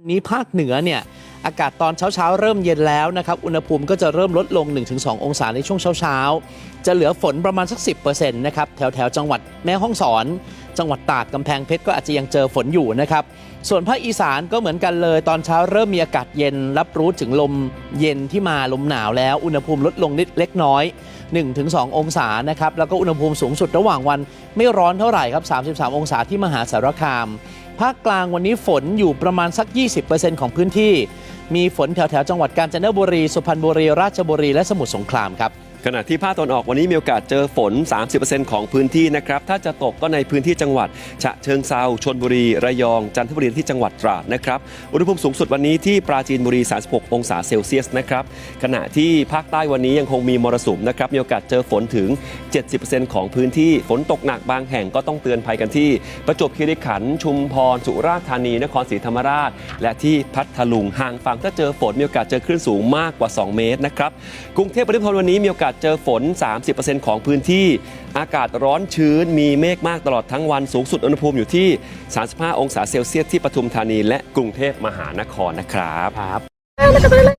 วันนี้ภาคเหนือเนี่ยอากาศตอนเช้าๆ เริ่มเย็นแล้วนะครับ อุณหภูมิก็จะเริ่มลดลง 1-2 องศาในช่วงเช้าๆ จะเหลือฝนประมาณสัก 10%นะครับแถวๆ จังหวัดแม่ฮ่องสอน จังหวัดตากกำแพงเพชรก็อาจจะยังเจอฝนอยู่นะครับ ส่วนภาคอีสานก็เหมือนกันเลย ตอนเช้าเริ่มมีอากาศเย็น รับรู้ถึงลมเย็นที่มาลมหนาวแล้ว อุณหภูมิลดลงนิดเล็กน้อย 1-2 องศานะครับแล้วก็อุณหภูมิสูงสุดระหว่างวันไม่ร้อนเท่าไหร่ครับ 33 องศาที่มหาสารคาม ภาคกลางวันนี้ฝนอยู่ประมาณสัก 20%ของพื้นที่ มีฝนแถวๆจังหวัดกาญจนบุรี สุพรรณบุรี ราชบุรี และสมุทรสงครามครับ ขณะที่ภาคตะวันออกวันนี้มีโอกาสเจอฝน 30%ของพื้นที่นะครับ ถ้าจะตกก็ในพื้นที่จังหวัด ฉะเชิงเซาชนบุรี ระยอง จันทบุรีที่จังหวัดตราดนะครับ อุณหภูมิสูงสุดวันนี้ที่ปราจีนบุรี 36 องศาเซลเซียสนะครับ ขณะที่ภาคใต้วันนี้ยังคงมีมรสุมนะครับ มีโอกาสเจอฝนถึง 70%ของพื้นที่ ฝนตกหนักบางแห่งก็ต้องเตือนภัยกันที่ ประจวบคีรีขันธ์ ชุมพร สุราษฎร์ธานี นครศรีธรรมราช และที่พัทลุง ห่างฝั่งถ้าเจอฝนมีโอกาสเจอคลื่นสูงมากกว่า 2 เมตรนะครับ กรุงเทพปริมณฑลวันนี้มีโอกาสเจอฝน 30%ของพื้นที่ อากาศร้อนชื้น มีเมฆมากตลอดทั้งวันสูงสุดอุณหภูมิอยู่ที่ 35 องศาเซลเซียสที่ปทุมธานีและกรุงเทพมหานครนะครับครับ